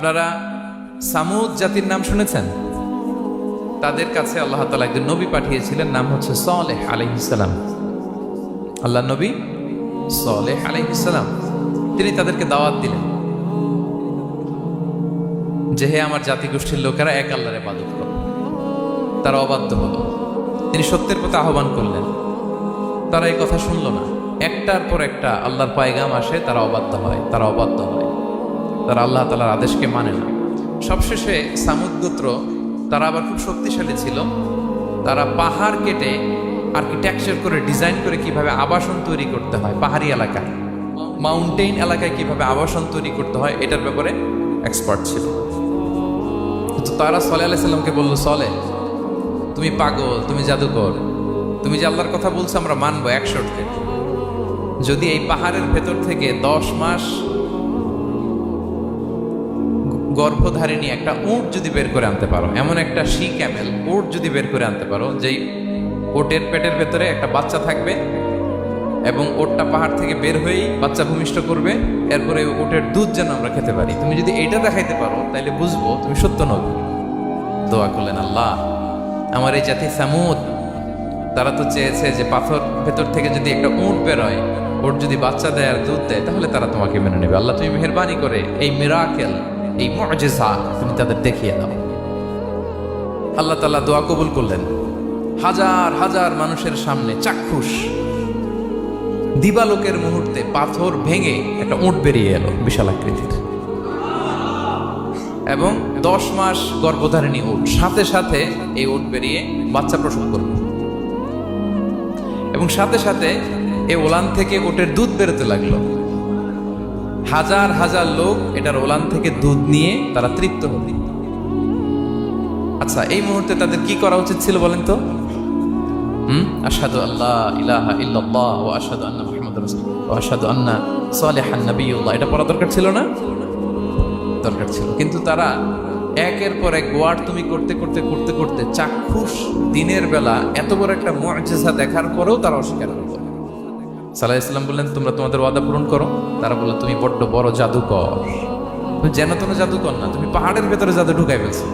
আপনারা সামুদ জাতির নাম শুনেছেন? তাদের কাছে আল্লাহ তালা একজন নবী পাঠিয়েছিলেন, নাম হচ্ছে সলেহ আলহিসাম আল্লাহ নবী সলেহ আলহিসাম তিনি তাদেরকে দাওয়াত দিলেন। যে হে আমার জাতিগোষ্ঠীর লোকেরা, এক আল্লাহরে ইবাদত করো। তারা অবাধ্য হলো। তিনি সত্যের পথে আহ্বান করলেন। তারা এই কথা শুনল না। একটার পর একটা আল্লাহর পায়গাম আসে, তারা অবাধ্য হয়, তারা অবাধ্য হয়। তারা আল্লাহ তালার আদেশকে মানে না। সবশেষে সামুদ গোত্র, তারা আবার খুব শক্তিশালী ছিল। তারা পাহাড় কেটে আর্কিটেকচার করে ডিজাইন করে কীভাবে আবাসন তৈরি করতে হয়, পাহাড়ি এলাকায় মাউন্টেন এলাকায় কীভাবে আবাসন তৈরি করতে হয়, এটার ব্যাপারে এক্সপার্ট ছিল। তো তারা সলে আলাইসাল্লামকে বলল, সলে, তুমি পাগল, তুমি জাদুকর। তুমি যে আল্লাহর কথা বলছো, আমরা মানবো এক যদি এই পাহাড়ের ভেতর থেকে দশ মাস গর্ভধারিণী একটা উট যদি বের করে আনতে পারো, এমন একটা শি ক্যামেল উট যদি বের করে আনতে পারো, যেই ওটের পেটের ভেতরে একটা বাচ্চা থাকবে এবং ওটটা পাহাড় থেকে বের হয়েই বাচ্চা ভূমিষ্ঠ করবে, এরপরে ওটের দুধ যেন আমরা খেতে পারি। তুমি যদি এইটা দেখাইতে পারো তাহলে বুঝব তুমি সত্য নবী দোয়া করলেন আল্লাহ। আমার এই জাতি সামুদ, তারা তো চেয়েছে যে পাথর ভেতর থেকে যদি একটা উঁট বেরোয় ওর যদি বাচ্চা দেয় আর দুধ দেয়, তাহলে তারা তোমাকে মেনে নেবে। আল্লাহ তুমি মেহরবানি করে এই মিরাকেল এই মজেজা তুমি তাদের দেখিয়ে দাও। আল্লাহ তাল্লাহ দোয়া কবুল করলেন। হাজার হাজার মানুষের সামনে চাক্ষুষ। দিবালোকের মুহূর্তে পাথর ভেঙে একটা উঁট বেরিয়ে এলো বিশাল আকৃতির। এবং দশ মাস গর্ভধারিণী উট, সাথে সাথে এই উট বেরিয়ে বাচ্চা প্রসব করবে এবং সাথে সাথে এই ওলান থেকে উটের দুধ বেরোতে লাগল। হাজার হাজার লোক এটার ওলান থেকে দুধ নিয়ে তারা তৃপ্ত হল। আচ্ছা এই মুহূর্তে তাদের কি করা উচিত ছিল বলেন তো? হুম? আশহাদু আল্লাহ ইলাহা ইল্লাল্লাহ ওয়া আশহাদু আন্না ওয়া আশহাদু আন্না সালিহান নাবিয়্যুল্লাহ এটা পড়া দরকার ছিল না? দরকার ছিল। কিন্তু তারা একের পর এক ওয়ার্ড তুমি করতে করতে করতে করতে চাক্ষুষ দিনের বেলা এত বড় একটা মুআজিজা দেখার পরেও তারা অস্বীকার করল। সালাহ ইসলাম বললেন, তোমরা তোমাদের ওয়াদা পূরণ করো। তারা বলল, তুমি বড্ড বড় জাদুকর। তুমি যেন তেন জাদুকর না, তুমি পাহাড়ের ভেতরে জাদু ঢুকাই ফেলছো।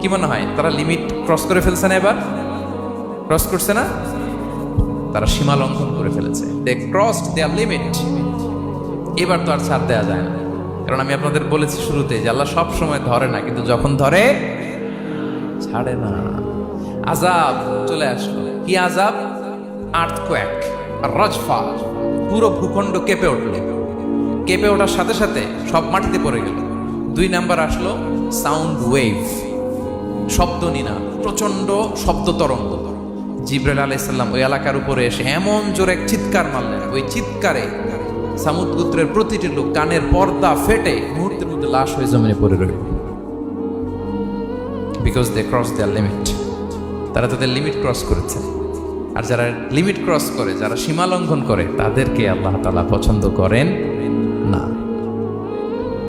কি মনে হয়, তারা লিমিট ক্রস করে ফেলছে না এবার? ক্রস করছে না? তারা সীমা লঙ্ঘন করে ফেলেছে। দে ক্রসড দেয়ার লিমিট এবার তো আর ছাড় দেওয়া যায় না। কারণ আমি আপনাদের বলেছি শুরুতে যে আল্লাহ সব সময় ধরে না, কিন্তু যখন ধরে, ছাড়ে না। আজাব চলে আসলো। কি আজাব আর্থকোয়াক রজফা পুরো ভূখণ্ড কেঁপে উঠল। কেঁপে ওঠার সাথে সাথে সব মাটিতে পড়ে গেল। দুই নাম্বার আসলো সাউন্ড ওয়েভ শব্দ নিনা প্রচণ্ড শব্দ তরঙ্গ। জিব্রাইল আলাইসাল্লাম ওই এলাকার উপরে এসে এমন জোরে এক চিৎকার মারলেন। ওই চিৎকারে সামুদ গোত্রের প্রতিটি লোক কানের পর্দা ফেটে মুহূর্তের মধ্যে লাশ হয়ে জমিনে পড়ে রইল। Because they cross their limit তারা তাদের লিমিট ক্রস করেছে। আর যারা লিমিট ক্রস করে, যারা সীমা লঙ্ঘন করে, তাদেরকে আল্লাহ তালা পছন্দ করেন না।